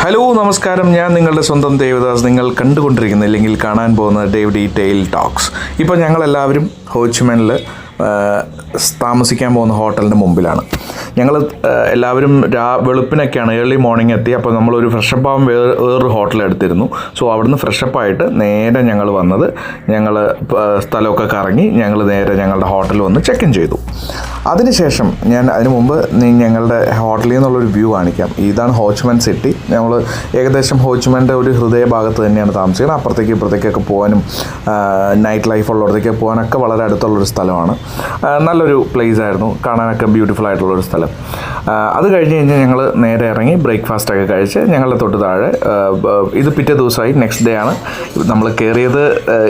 Hello നമസ്കാരം. ഞാൻ നിങ്ങളുടെ സ്വന്തം ദേവദാസ്. നിങ്ങൾ കണ്ടുകൊണ്ടിരിക്കുന്ന അല്ലെങ്കിൽ കാണാൻ പോകുന്ന ഡേവ് ഡി ടെയിൽ ടോക്സ് ഇപ്പോൾ ഞങ്ങളെല്ലാവരും ഹോച്ച്മാനിൽ താമസിക്കാൻ പോകുന്ന ഹോട്ടലിന്റെ മുമ്പിലാണ്. ഞങ്ങൾ എല്ലാവരും രാ വെളുപ്പിനൊക്കെയാണ്. ഏർലി മോർണിംഗ് എത്തി. അപ്പോൾ നമ്മളൊരു ഫ്രഷപ്പ് ആവാൻ വേറെ വേറൊരു ഹോട്ടൽ എടുത്തിരുന്നു. സോ അവിടുന്ന് ഫ്രഷപ്പ് ആയിട്ട് നേരെ ഞങ്ങൾ വന്നത് ഞങ്ങൾ സ്ഥലമൊക്കെ കറങ്ങി ഞങ്ങൾ നേരെ ഞങ്ങളുടെ ഹോട്ടലിൽ വന്ന് ചെക്ക് ഇൻ ചെയ്തു. അതിനുശേഷം ഞാൻ അതിന് മുമ്പ് ഞങ്ങളുടെ ഹോട്ടലിൽ നിന്നുള്ളൊരു വ്യൂ കാണിക്കാം. ഇതാണ് ഹോച്ച്മൻ സിറ്റി. നമ്മൾ ഏകദേശം ഹോച്ച്മന്റെ ഒരു ഹൃദയഭാഗത്ത് തന്നെയാണ് താമസിക്കുന്നത്. അപ്പുറത്തേക്ക് ഇപ്പുറത്തേക്കൊക്കെ പോകാനും നൈറ്റ് ലൈഫ് ഉള്ളിടത്തേക്ക് പോകാനൊക്കെ വളരെ അടുത്തുള്ളൊരു സ്ഥലമാണ്. നല്ലൊരു പ്ലേസ് ആയിരുന്നു. കാണാനൊക്കെ ബ്യൂട്ടിഫുൾ ആയിട്ടുള്ളൊരു സ്ഥലം. അത് കഴിഞ്ഞ് കഴിഞ്ഞാൽ ഞങ്ങൾ നേരെ ഇറങ്ങി ബ്രേക്ക്ഫാസ്റ്റ് ഒക്കെ കഴിച്ച് ഞങ്ങളുടെ തൊട്ട് താഴെ ഇത് പിറ്റേ ദിവസമായി നെക്സ്റ്റ് ഡേ ആണ്. നമ്മൾ കയറിയത്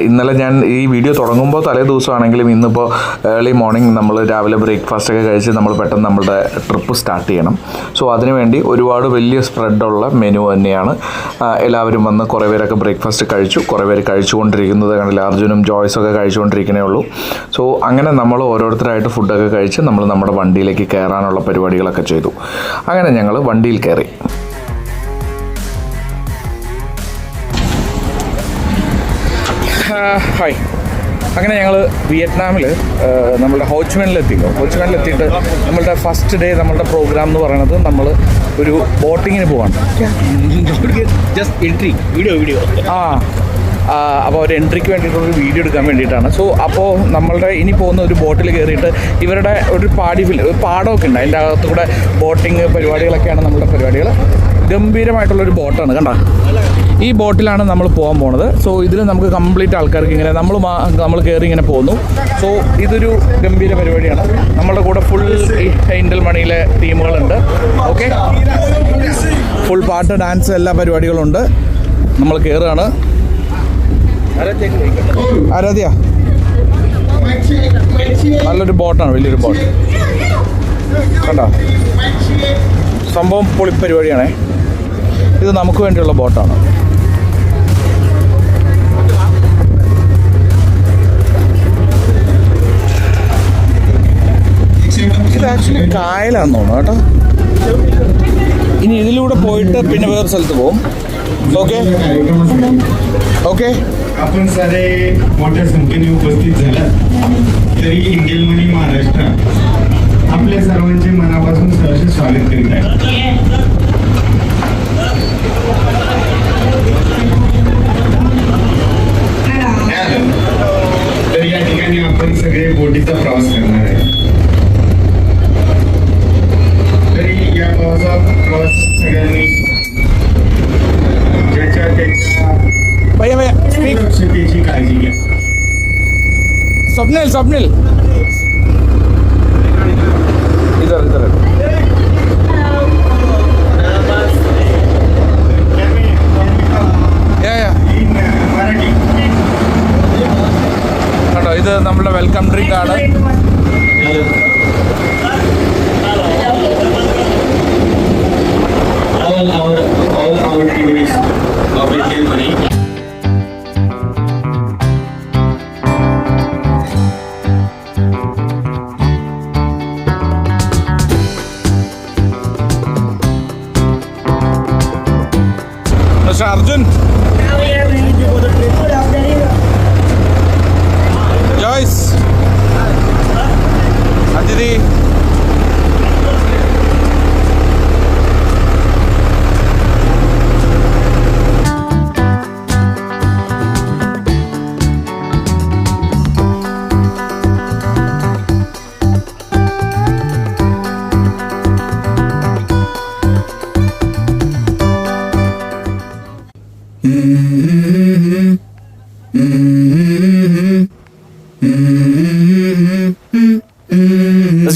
ഇന്നലെ ഞാൻ ഈ വീഡിയോ തുടങ്ങുമ്പോൾ തലേ ദിവസമാണെങ്കിലും ഇന്നിപ്പോൾ ഏർലി മോർണിംഗ് നമ്മൾ രാവിലെ ബ്രേക്ക്ഫാസ്റ്റ് ഒക്കെ കഴിച്ച് നമ്മൾ പെട്ടെന്ന് നമ്മുടെ ട്രിപ്പ് സ്റ്റാർട്ട് ചെയ്യണം. സോ അതിനുവേണ്ടി ഒരുപാട് വലിയ സ്പ്രെഡുള്ള മെനു തന്നെയാണ്. എല്ലാവരും വന്ന് കുറേ പേരൊക്കെ ബ്രേക്ക്ഫാസ്റ്റ് കഴിച്ചു. കുറേ പേര് കഴിച്ചുകൊണ്ടിരിക്കുന്നത് കണ്ടില്ല അർജുനും ജോയ്സൊക്കെ ഒക്കെ കഴിച്ചുകൊണ്ടിരിക്കുന്നേ ഉള്ളൂ. സോ അങ്ങനെ നമ്മൾ ഓരോരുത്തരായിട്ട് ഫുഡൊക്കെ കഴിച്ച് നമ്മൾ നമ്മുടെ വണ്ടിയിലേക്ക് കയറാനുള്ള പരിപാടികളൊക്കെ ചെയ്തു. അങ്ങനെ ഞങ്ങൾ വണ്ടിയിൽ കയറി. ഹായ്. അങ്ങനെ ഞങ്ങൾ വിയറ്റ്നാമിൽ നമ്മളുടെ ഹോച്ച്മാനിലെത്തിയോ ഹോച്ച്മാനിലെത്തിയിട്ട് നമ്മളുടെ ഫസ്റ്റ് ഡേ നമ്മളുടെ പ്രോഗ്രാം എന്ന് പറയുന്നത് നമ്മൾ ഒരു ബോട്ടിങ്ങിന് പോവാണ്. ജസ്റ്റ് എൻട്രി വീഡിയോ വീഡിയോ ആ അപ്പോൾ ഒരു എൻട്രിക്ക് വേണ്ടിയിട്ടുള്ള ഒരു വീഡിയോ എടുക്കാൻ വേണ്ടിയിട്ടാണ്. സോ അപ്പോൾ നമ്മളുടെ ഇനി പോകുന്ന ഒരു ബോട്ടിൽ കയറിയിട്ട് ഇവരുടെ ഒരു പാടി ഫിൽ ഒരു പാടമൊക്കെ ഉണ്ട്. അതിന്റെ അകത്തുകൂടെ ബോട്ടിങ് പരിപാടികളൊക്കെയാണ് നമ്മുടെ പരിപാടികൾ ഗംഭീരമായിട്ടുള്ളൊരു ബോട്ടാണ് കണ്ട? ഈ ബോട്ടിലാണ് നമ്മൾ പോകാൻ പോണത്. സോ ഇതിൽ നമുക്ക് കംപ്ലീറ്റ് ആൾക്കാർക്ക് ഇങ്ങനെ നമ്മൾ നമ്മൾ കയറി ഇങ്ങനെ പോകുന്നു സോ ഇതൊരു ഗംഭീര പരിപാടിയാണ്. നമ്മുടെ കൂടെ ഫുൾ ഇൻഡൽ മണിയിലെ ടീമുകളുണ്ട്. ഓക്കെ ഫുൾ പാട്ട് ഡാൻസ് എല്ലാ പരിപാടികളുണ്ട്. നമ്മൾ കയറുകയാണ് ആരാധ്യ? നല്ലൊരു ബോട്ടാണ് വലിയൊരു ബോട്ട്. കണ്ടോ? സംഭവം പൊളിപ്പരിപാടിയാണേ. ഇത് നമുക്ക് വേണ്ടിയുള്ള ബോട്ടാണ് ഇത് ആക്ച്വലി കായലാന്ന് തോന്നുന്നു കേട്ടോ ഇനി ഇതിലൂടെ പോയിട്ട് പിന്നെ വേറെ സ്ഥലത്ത് പോകും ഓക്കെ ഓക്കെ आपण सारे मोठ्या संख्येने उपस्थित झालात तरी इंडियन मनी महाराष्ट्र आपल्या सर्वांचे मनापासून सहर्ष स्वागत करीत आहे Sarden. Let's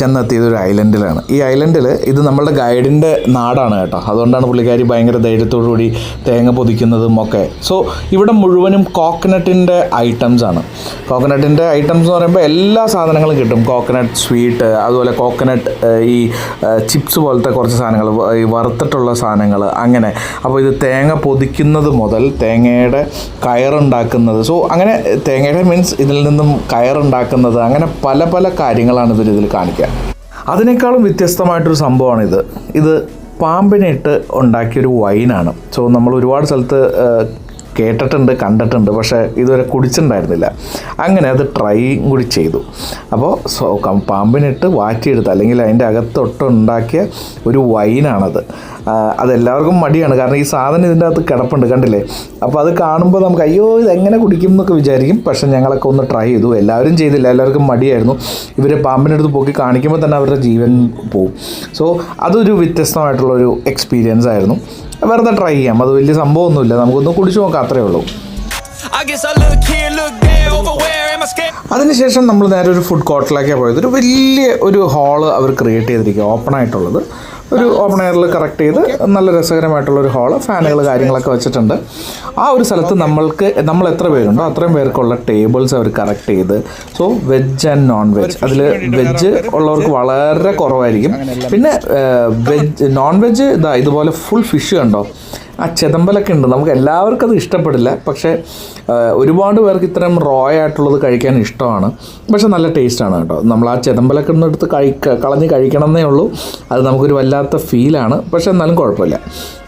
ചെന്നെത്തിയത് ഒരു ഐലൻഡിലാണ്. ഈ ഐലൻഡിൽ ഇത് നമ്മളുടെ ഗൈഡിന്റെ നാടാണ് കേട്ടോ. അതുകൊണ്ടാണ് പുള്ളിക്കാരി ഭയങ്കര കൂടി തേങ്ങ പൊതിക്കുന്നതും ഒക്കെ. സോ ഇവിടെ മുഴുവനും കോക്കനട്ടിന്റെ ഐറ്റംസ് ആണ്. കോക്കനട്ടിന്റെ ഐറ്റംസ് എന്ന് പറയുമ്പോൾ എല്ലാ സാധനങ്ങളും കിട്ടും. കോക്കനട്ട് സ്വീറ്റ് അതുപോലെ കോക്കനട്ട് ഈ ചിപ്സ് പോലത്തെ കുറച്ച് സാധനങ്ങൾ ഈ വറുത്തിട്ടുള്ള സാധനങ്ങൾ അങ്ങനെ. അപ്പോൾ ഇത് തേങ്ങ പൊതിക്കുന്നത് മുതൽ തേങ്ങയുടെ കയറുണ്ടാക്കുന്നത്. സോ അങ്ങനെ തേങ്ങയുടെ മീൻസ് ഇതിൽ നിന്നും കയറുണ്ടാക്കുന്നത് അങ്ങനെ പല പല കാര്യങ്ങളാണ് ഇവർ ഇതിൽ കാണിക്കുക. അതിനേക്കാളും വ്യത്യസ്തമായിട്ടൊരു സംഭവമാണിത്. ഇത് പാമ്പിനിട്ട് ഉണ്ടാക്കിയൊരു വൈനാണ്. സോ നമ്മൾ ഒരുപാട് സ്ഥലത്ത് കേട്ടിട്ടുണ്ട് കണ്ടിട്ടുണ്ട് പക്ഷേ ഇതുവരെ കുടിച്ചിട്ടുണ്ടായിരുന്നില്ല. അങ്ങനെ അത് ട്രൈയും കൂടി ചെയ്തു. അപ്പോൾ സോ പാമ്പിനിട്ട് വാറ്റിയെടുത്ത് അല്ലെങ്കിൽ അതിന്റെ അകത്തൊട്ടുണ്ടാക്കിയ ഒരു വൈനാണത്. അതെല്ലാവർക്കും മടിയാണ്. കാരണം ഈ സാധനം ഇതിന്റെ അകത്ത് കിടപ്പുണ്ട് കണ്ടില്ലേ? അപ്പോൾ അത് കാണുമ്പോൾ നമുക്ക് അയ്യോ ഇത് എങ്ങനെ കുടിക്കും എന്നൊക്കെ വിചാരിക്കും. പക്ഷേ ഞങ്ങളൊക്കെ ഒന്ന് ട്രൈ ചെയ്തു. എല്ലാവരും ചെയ്തില്ല. എല്ലാവർക്കും മടിയായിരുന്നു. ഇവർ പാമ്പിനടുത്ത് പൊക്കി കാണിക്കുമ്പോൾ തന്നെ അവരുടെ ജീവൻ പോവും. സോ അതൊരു വ്യത്യസ്തമായിട്ടുള്ളൊരു എക്സ്പീരിയൻസ് ആയിരുന്നു. വെറുതെ ട്രൈ ചെയ്യാം. അത് വലിയ സംഭവമൊന്നുമില്ല. നമുക്കൊന്ന് കുടിച്ചു നോക്കാം അത്രേ ഉള്ളൂ? അതിനുശേഷം നമ്മൾ നേരെ ഒരു ഫുഡ് കോർട്ടിലേക്കാണ് പോയത്. ഒരു വലിയ ഒരു ഹാൾ അവർ ക്രിയേറ്റ് ചെയ്തിരിക്കുക ഓപ്പൺ ആയിട്ടുള്ളത്. ഒരു ഓപ്പൺ എയറിൽ കറക്റ്റ് ചെയ്ത് നല്ല രസകരമായിട്ടുള്ള ഒരു ഹാൾ ഫാനുകൾ കാര്യങ്ങളൊക്കെ വെച്ചിട്ടുണ്ട്. ആ ഒരു സ്ഥലത്ത് നമ്മൾക്ക് നമ്മൾ എത്ര പേരുണ്ടോ അത്രയും പേർക്കുള്ള ടേബിൾസ് അവർ കറക്റ്റ് ചെയ്ത്. So veg and non veg അതിൽ വെജ് ഉള്ളവർക്ക് വളരെ കുറവായിരിക്കും. പിന്നെ വെജ് നോൺ വെജ് ഇതാ ഇതുപോലെ ഫുൾ ഫിഷ് കണ്ടോ? ആ ചെതമ്പലൊക്കെ ഉണ്ട്. നമുക്ക് എല്ലാവർക്കും അത് ഇഷ്ടപ്പെടില്ല. പക്ഷേ ഒരുപാട് പേർക്ക് ഇത്തരം റോ ആയിട്ടുള്ളത് കഴിക്കാൻ ഇഷ്ടമാണ്. പക്ഷെ നല്ല ടേസ്റ്റാണ് കേട്ടോ. നമ്മൾ ആ ചെതമ്പലൊക്കെ ഒന്ന് എടുത്ത് കഴിക്ക കളഞ്ഞ് കഴിക്കണമെന്നേ ഉള്ളൂ. അത് നമുക്കൊരു വല്ലാത്ത ഫീലാണ് പക്ഷേ എന്നാലും കുഴപ്പമില്ല.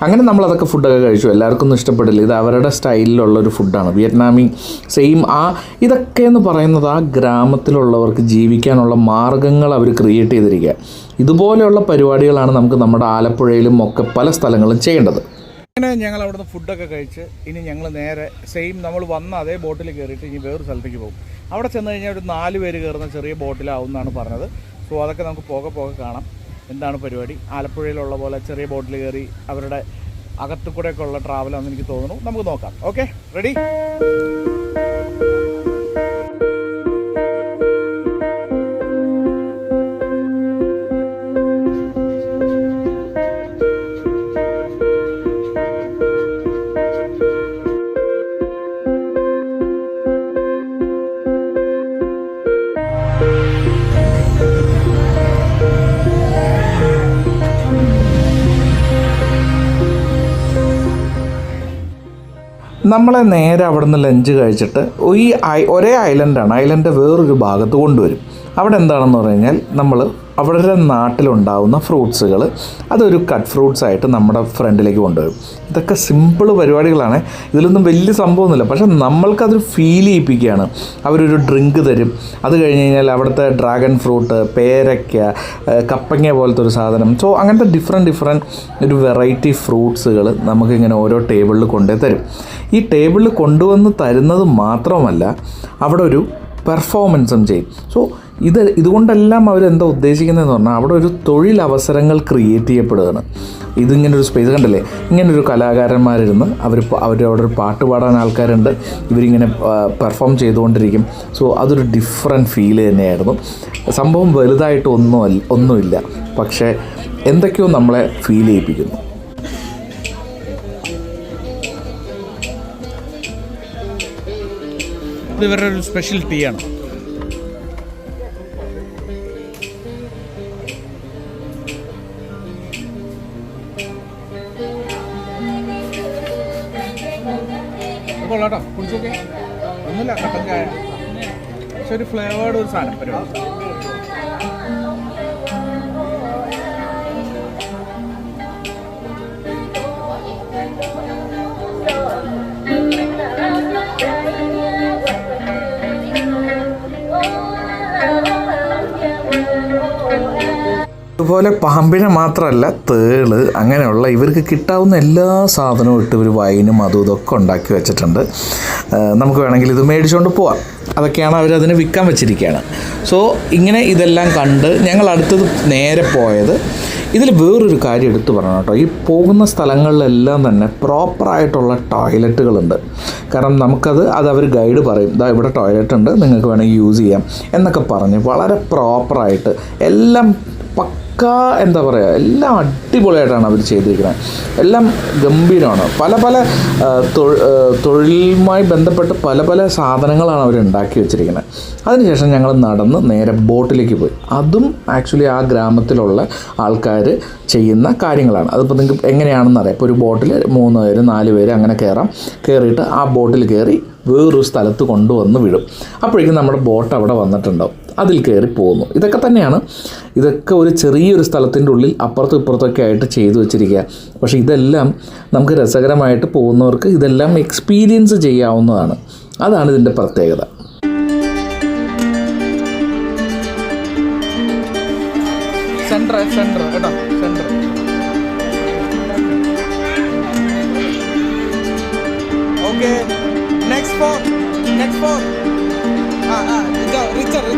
അങ്ങനെ നമ്മൾ അതൊക്കെ ഫുഡൊക്കെ കഴിച്ചു. എല്ലാവർക്കും ഒന്നും ഇഷ്ടപ്പെടില്ല. ഇത് അവരുടെ സ്റ്റൈലിലുള്ള ഒരു ഫുഡാണ് വിയറ്റ്നാമി സെയിം ആ ഇതൊക്കെ എന്ന് പറയുന്നത് ആ ഗ്രാമത്തിലുള്ളവർക്ക് ജീവിക്കാനുള്ള മാർഗങ്ങൾ അവർ ക്രിയേറ്റ് ചെയ്തിരിക്കുക. ഇതുപോലെയുള്ള പരിപാടികളാണ് നമുക്ക് നമ്മുടെ ആലപ്പുഴയിലും ഒക്കെ പല സ്ഥലങ്ങളും ചെയ്യേണ്ടത്. അങ്ങനെ ഞങ്ങൾ അവിടുന്ന് ഫുഡൊക്കെ കഴിച്ച് ഇനി ഞങ്ങൾ നേരെ സെയിം നമ്മൾ വന്ന അതേ ബോട്ടിൽ കയറിയിട്ട് ഇനി വേറൊരു സ്ഥലത്തേക്ക് പോകും. അവിടെ ചെന്ന് കഴിഞ്ഞാൽ ഒരു നാല് പേര് കയറുന്ന ചെറിയ ബോട്ടിലാവും എന്നാണ് പറഞ്ഞത്. സോ അതൊക്കെ നമുക്ക് പോകെ പോകെ കാണാം. എന്താണ് പരിപാടി? ആലപ്പുഴയിലുള്ള പോലെ ചെറിയ ബോട്ടിൽ കയറി അവരുടെ അകത്തു കൂടെയൊക്കെ ഉള്ള ട്രാവലാണെന്ന് എനിക്ക് തോന്നുന്നു. നമുക്ക് നോക്കാം. ഓക്കെ റെഡി നമ്മളെ നേരെ അവിടുന്ന് ലഞ്ച് കഴിച്ചിട്ട് ഈ ഒരേ ഐലൻഡാണ് ഐലൻഡ് വേറൊരു ഭാഗത്ത് കൊണ്ടുവരും. അവിടെ എന്താണെന്ന് പറഞ്ഞു കഴിഞ്ഞാൽ നമ്മൾ അവരുടെ നാട്ടിലുണ്ടാവുന്ന ഫ്രൂട്ട്സുകൾ അതൊരു കട്ട് ഫ്രൂട്ട്സ് ആയിട്ട് നമ്മുടെ ഫ്രണ്ടിലേക്ക് കൊണ്ടുവരും. ഇതൊക്കെ സിമ്പിൾ പരിപാടികളാണ്. ഇതിലൊന്നും വലിയ സംഭവമൊന്നുമില്ല. പക്ഷെ നമ്മൾക്കതൊരു ഫീൽ ചെയ്യിപ്പിക്കുകയാണ്. അവരൊരു ഡ്രിങ്ക് തരും. അത് കഴിഞ്ഞ് കഴിഞ്ഞാൽ അവിടുത്തെ ഡ്രാഗൺ ഫ്രൂട്ട് പേരയ്ക്ക കപ്പങ്ങ പോലത്തെ ഒരു സാധനം. സോ അങ്ങനത്തെ ഡിഫറെന്റ് ഡിഫറെന്റ് ഒരു വെറൈറ്റി ഫ്രൂട്ട്സുകൾ നമുക്കിങ്ങനെ ഓരോ ടേബിളിൽ കൊണ്ടേ തരും. ഈ ടേബിളിൽ കൊണ്ടുവന്ന് തരുന്നത് മാത്രമല്ല അവിടെ ഒരു പെർഫോമൻസും ചെയ്യും. സോ ഇത് ഇതുകൊണ്ടെല്ലാം അവരെന്താ ഉദ്ദേശിക്കുന്നതെന്ന് പറഞ്ഞാൽ അവിടെ ഒരു തൊഴിലവസരങ്ങൾ ക്രിയേറ്റ് ചെയ്യപ്പെടുകയാണ്. ഇതിങ്ങനൊരു സ്പേസ് കണ്ടല്ലേ? ഇങ്ങനൊരു കലാകാരന്മാരിരുന്ന് അവർ അവർ ഒരു പാട്ട് പാടാൻ ആൾക്കാരുണ്ട്. ഇവരിങ്ങനെ പെർഫോം ചെയ്തുകൊണ്ടിരിക്കും. സോ അതൊരു ഡിഫറെന്റ് ഫീൽ തന്നെയായിരുന്നു. സംഭവം വലുതായിട്ട് ഒന്നും ഒന്നുമില്ല. പക്ഷേ എന്തൊക്കെയോ നമ്മളെ ഫീൽ ചെയ്യിപ്പിക്കുന്നു. ഇവരുടെ ഒരു സ്പെഷ്യൽ ടീ ആണ്. കൊള്ളാട്ടോ. കുടിച്ചോക്കെ? ഒന്നുമില്ല കട്ടൻ ചായ. പക്ഷെ ഒരു ഫ്ലേവേർഡ് ഒരു സാധനം പരിപാടി. അതുപോലെ പാമ്പിനെ മാത്രമല്ല തേൾ അങ്ങനെയുള്ള ഇവർക്ക് കിട്ടാവുന്ന എല്ലാ സാധനവും ഇട്ട് ഇവർ വൈനും അതും ഇതൊക്കെ ഉണ്ടാക്കി വെച്ചിട്ടുണ്ട്. നമുക്ക് വേണമെങ്കിൽ ഇത് മേടിച്ചുകൊണ്ട് പോവാം. അതൊക്കെയാണ് അവരതിനെ വിൽക്കാൻ വെച്ചിരിക്കുകയാണ് സോ ഇങ്ങനെ ഇതെല്ലാം കണ്ട് ഞങ്ങൾ അടുത്തത് നേരെ പോയത്. ഇതിൽ വേറൊരു കാര്യം എടുത്തു പറയണം കേട്ടോ. ഈ പോകുന്ന സ്ഥലങ്ങളിലെല്ലാം തന്നെ പ്രോപ്പറായിട്ടുള്ള ടോയ്ലറ്റുകളുണ്ട്. കാരണം നമുക്കത് അത് അവർ ഗൈഡ് പറയും. ഇതാ ഇവിടെ ടോയ്ലറ്റ് ഉണ്ട് നിങ്ങൾക്ക് വേണമെങ്കിൽ യൂസ് ചെയ്യാം എന്നൊക്കെ പറഞ്ഞ് വളരെ പ്രോപ്പറായിട്ട് എല്ലാം പക്കാ എന്താ പറയുക എല്ലാം അടിപൊളിയായിട്ടാണ് അവർ ചെയ്തിരിക്കുന്നത് എല്ലാം ഗംഭീരമാണ്. പല പല തൊഴിലുമായി ബന്ധപ്പെട്ട് പല പല സാധനങ്ങളാണ് അവർ ഉണ്ടാക്കി വെച്ചിരിക്കുന്നത് അതിനുശേഷം ഞങ്ങൾ നടന്ന് നേരെ ബോട്ടിലേക്ക് പോയി. അതും ആക്ച്വലി ആ ഗ്രാമത്തിലുള്ള ആൾക്കാർ ചെയ്യുന്ന കാര്യങ്ങളാണ്. അതിപ്പോൾ നിങ്ങൾക്ക് എങ്ങനെയാണെന്ന് അറിയാം. ഇപ്പോൾ ഒരു ബോട്ടിൽ മൂന്ന് പേര് നാല് പേര് അങ്ങനെ കയറാം കയറിയിട്ട് ആ ബോട്ടിൽ കയറി വേറൊരു സ്ഥലത്ത് കൊണ്ടുവന്ന് വിടും. അപ്പോഴേക്കും നമ്മുടെ ബോട്ട് അവിടെ വന്നിട്ടുണ്ടാവും. അതിൽ കയറി പോകുന്നു. ഇതൊക്കെ തന്നെയാണ്. ഇതൊക്കെ ഒരു ചെറിയൊരു സ്ഥലത്തിന്റെ ഉള്ളിൽ അപ്പുറത്തും ഇപ്പുറത്തൊക്കെ ആയിട്ട് ചെയ്തു വെച്ചിരിക്കുക. പക്ഷേ ഇതെല്ലാം നമുക്ക് രസകരമായിട്ട് പോകുന്നവർക്ക് ഇതെല്ലാം എക്സ്പീരിയൻസ് ചെയ്യാവുന്നതാണ്. അതാണ് ഇതിന്റെ പ്രത്യേകത. Okay next four next four ആ ആ റിച്ചർ റിച്ചർ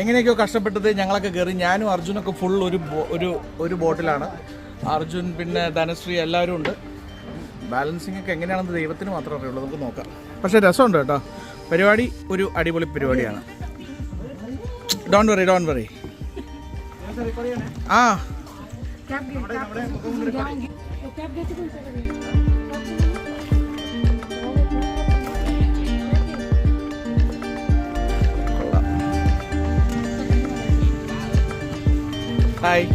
എങ്ങനെയൊക്കെയോ കഷ്ടപ്പെട്ടത് ഞങ്ങളൊക്കെ കയറി. ഞാനും അർജുനൊക്കെ ഫുൾ ഒരു ഒരു ഒരു ബോട്ടിലാണ്. അർജുൻ പിന്നെ ധനശ്രീ എല്ലാവരും ഉണ്ട്. ബാലൻസിങ് ഒക്കെ എങ്ങനെയാണെന്ന് ദൈവത്തിന് മാത്രമേ അറിയുള്ളൂ. നമുക്ക് നോക്കാം. പക്ഷേ രസമുണ്ട് കേട്ടോ. പരിപാടി ഒരു അടിപൊളി പരിപാടിയാണ്. ഡോൺ വറി ഡോൺ വറി ആ. ഹായ്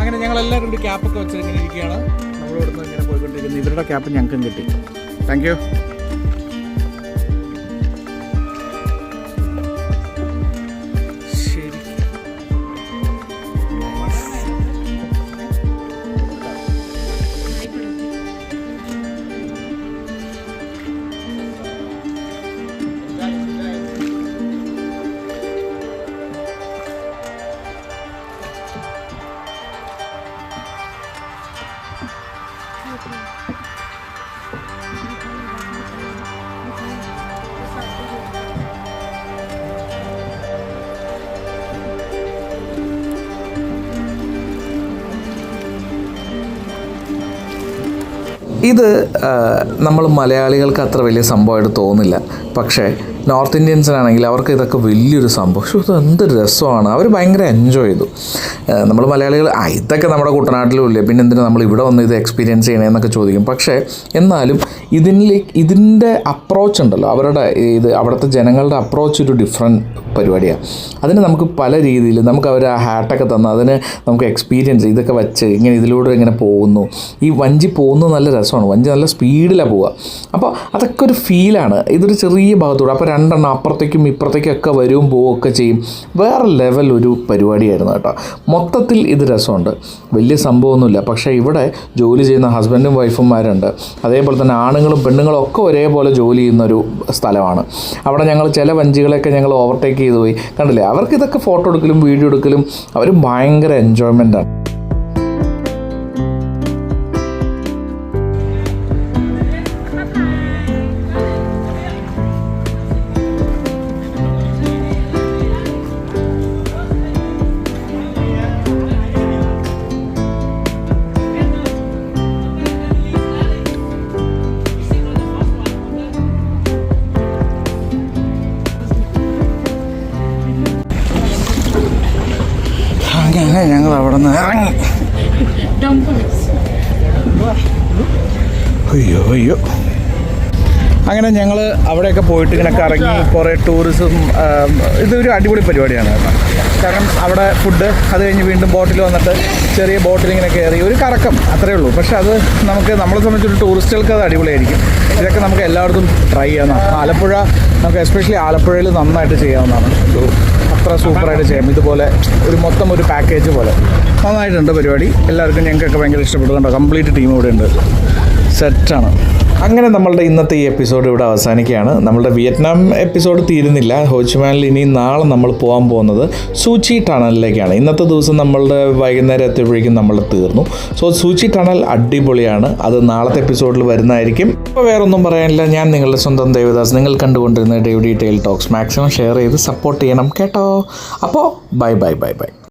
അങ്ങനെ ഞങ്ങൾ എല്ലാവരും കൂടി ക്യാപ്പൊക്കെ വെച്ചിട്ട് ഇങ്ങനെ ഇരിക്കുകയാണ്. നമ്മൾ ഇവിടുന്ന് ഇങ്ങനെ പോയിക്കൊണ്ടിരിക്കുന്നത് ഇവരുടെ ക്യാപ്പ് ഞങ്ങൾക്കും കിട്ടി. താങ്ക് ഇത് നമ്മൾ മലയാളികൾക്ക് അത്ര വലിയ സംഭവമായിട്ട് തോന്നില്ല. പക്ഷേ നോർത്ത് ഇന്ത്യൻസിനാണെങ്കിൽ അവർക്ക് ഇതൊക്കെ വലിയൊരു സംഭവം. പക്ഷേ ഇത് എന്ത് രസമാണ്. അവർ ഭയങ്കര എൻജോയ് ചെയ്തു. നമ്മൾ മലയാളികൾ ആ ഇതൊക്കെ നമ്മുടെ കുട്ടനാട്ടിലും ഇല്ലേ. പിന്നെ എന്തിനാണ് നമ്മൾ ഇവിടെ വന്ന് ഇത് എക്സ്പീരിയൻസ് ചെയ്യണമെന്നൊക്കെ ചോദിക്കും. പക്ഷേ എന്നാലും ഇതിലേക്ക് ഇതിന്റെ അപ്രോച്ച് ഉണ്ടല്ലോ. അവരുടെ ഇത് അവിടുത്തെ ജനങ്ങളുടെ അപ്രോച്ച് ഒരു ഡിഫറെന്റ് പരിപാടിയാണ് അതിന് നമുക്ക് പല രീതിയിൽ നമുക്ക് അവർ ആ ഹാട്ടൊക്കെ തന്ന് അതിന് നമുക്ക് എക്സ്പീരിയൻസ് ഇതൊക്കെ വെച്ച് ഇങ്ങനെ ഇതിലൂടെ ഇങ്ങനെ പോകുന്നു. ഈ വഞ്ചി പോകുന്നത് നല്ല രസമാണ്. വഞ്ചി നല്ല സ്പീഡിലാണ് പോവുക. അപ്പോൾ അതൊക്കെ ഒരു ഫീലാണ് ഇതൊരു ചെറിയ ഭാഗത്തൂടെ. അപ്പോൾ രണ്ടെണ്ണം അപ്പുറത്തേക്കും ഇപ്പുറത്തേക്കും ഒക്കെ വരും പോവുകയും ഒക്കെ ചെയ്യും. വേറെ ലെവൽ ഒരു പരിപാടിയായിരുന്നു കേട്ടോ. മൊത്തത്തിൽ ഇത് രസമുണ്ട്. വലിയ സംഭവമൊന്നുമില്ല. പക്ഷേ ഇവിടെ ജോലി ചെയ്യുന്ന ഹസ്ബൻഡും വൈഫുമാരുണ്ട് അതേപോലെ തന്നെ ആണുങ്ങളും പെണ്ണുങ്ങളും ഒക്കെ ഒരേപോലെ ജോലി ചെയ്യുന്ന ഒരു സ്ഥലമാണ്. അവിടെ ഞങ്ങൾ ചില വഞ്ചികളെയൊക്കെ ഞങ്ങൾ ഓവർടേക്ക് ചെയ്തു പോയി. കണ്ടില്ലേ? അവർക്ക് ഇതൊക്കെ ഫോട്ടോ എടുക്കലും വീഡിയോ എടുക്കലും അവർ ഭയങ്കര എൻജോയ്മെന്റാണ് അയ്യോ അയ്യോ. അങ്ങനെ ഞങ്ങൾ അവിടെയൊക്കെ പോയിട്ട് ഇങ്ങനെ കറങ്ങി കുറേ ടൂറിസം ഇതൊരു അടിപൊളി പരിപാടിയാണ്. കാരണം അവിടെ ഫുഡ് അത് കഴിഞ്ഞ് വീണ്ടും ബോട്ടിൽ വന്നിട്ട് ചെറിയ ബോട്ടിൽ ഇങ്ങനെ കയറി ഒരു കറക്കം അത്രേ ഉള്ളൂ. പക്ഷെ അത് നമുക്ക് നമ്മളെ സംബന്ധിച്ചൊരു ടൂറിസ്റ്റുകൾക്ക് അത് അടിപൊളിയായിരിക്കും. ഇതൊക്കെ നമുക്ക് എല്ലായിടത്തും ട്രൈ ചെയ്യാവുന്നതാണ് ആലപ്പുഴ നമുക്ക് എസ്പെഷ്യലി ആലപ്പുഴയിൽ നന്നായിട്ട് ചെയ്യാവുന്നതാണ്. അത്ര സൂപ്പറായിട്ട് ചെയ്യാം. ഇതുപോലെ ഒരു മൊത്തം ഒരു പാക്കേജ് പോലെ. നന്നായിട്ടുണ്ട് പരിപാടി. എല്ലാവർക്കും ഞങ്ങൾക്കൊക്കെ ഭയങ്കര ഇഷ്ടപ്പെട്ടു കണ്ടോ കംപ്ലീറ്റ് ടീം ഇവിടെ ഉണ്ട്. സെറ്റാണ്. അങ്ങനെ നമ്മളുടെ ഇന്നത്തെ ഈ എപ്പിസോഡ് ഇവിടെ അവസാനിക്കുകയാണ്. നമ്മളുടെ വിയറ്റ്നാം എപ്പിസോഡ് തീരുന്നില്ല. ഹോച്ചിമാനിൽ ഇനി നാളെ നമ്മൾ പോകാൻ പോകുന്നത് സൂചി ടണലിലേക്കാണ്. ഇന്നത്തെ ദിവസം നമ്മളുടെ വൈകുന്നേരം എത്തിയപ്പോഴേക്കും നമ്മൾ തീർന്നു. സോ സൂചി ടണൽ അടിപൊളിയാണ്. അത് നാളത്തെ എപ്പിസോഡിൽ വരുന്നതായിരിക്കും. ഇപ്പോൾ വേറൊന്നും പറയാനില്ല. ഞാൻ നിങ്ങളുടെ സ്വന്തം ദേവദാസ്. നിങ്ങൾ കണ്ടുകൊണ്ടിരുന്ന ഡേവിഡി ടെയിൽ ടോക്സ്. മാക്സിമം ഷെയർ ചെയ്ത് സപ്പോർട്ട് ചെയ്യണം കേട്ടോ. അപ്പോൾ ബൈ ബൈ ബൈ ബൈ.